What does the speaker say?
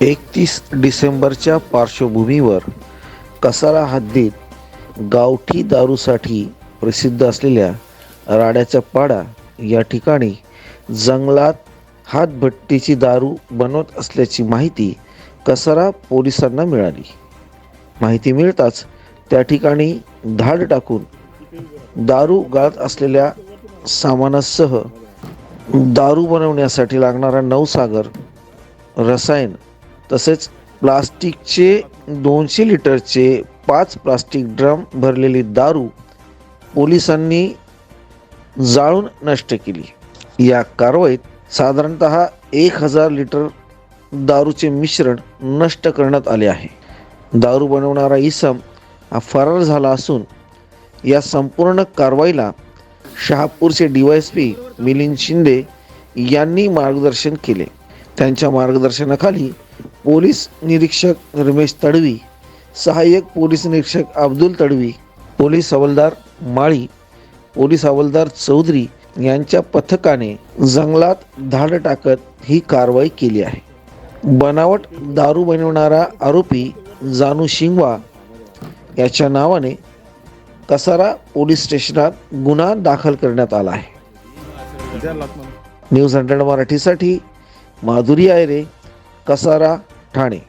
एकतीस डिसेंबरच्या पार्श्वभूमीवर कसारा हद्दीत गावठी दारूसाठी प्रसिद्ध असलेल्या राड्याचा पाडा या ठिकाणी जंगलात हातभट्टीची दारू बनवत असल्याची माहिती कसारा पोलिसांना मिळाली. माहिती मिळताच त्या ठिकाणी धाड टाकून दारू गाळत असलेल्या सामानासह दारू बनवण्यासाठी लागणारा नवसागर रसायन तसेच प्लास्टिकचे दोनशे लिटरचे पाच प्लास्टिक ड्रम भरलेली दारू पोलिसांनी जाळून नष्ट केली. या कारवाईत साधारणत एक हजार लिटर दारूचे मिश्रण नष्ट करण्यात आले आहे. दारू बनवणारा इसम हा फरार झाला असून या संपूर्ण कारवाईला शहापूरचे डीवायएसपी मिलिंद शिंदे यांनी मार्गदर्शन केले. त्यांच्या मार्गदर्शनाखाली पोलीस निरीक्षक रमेश तडवी सहाय्यक पोलीस निरीक्षक अब्दुल तडवी पोलीस हवालदार माळी पोलीस हवालदार चौधरी यांच्या पथकाने जंगलात धाड टाकत ही कारवाई केली आहे. बनावट दारू बनवणारा आरोपी जानू शिंगवा याच्या नावाने कसारा पोलीस स्टेशनात गुन्हा दाखल करण्यात आला आहे. न्यूज हंड्रेड मराठीसाठी माधुरी आयरे कसारा ठाणे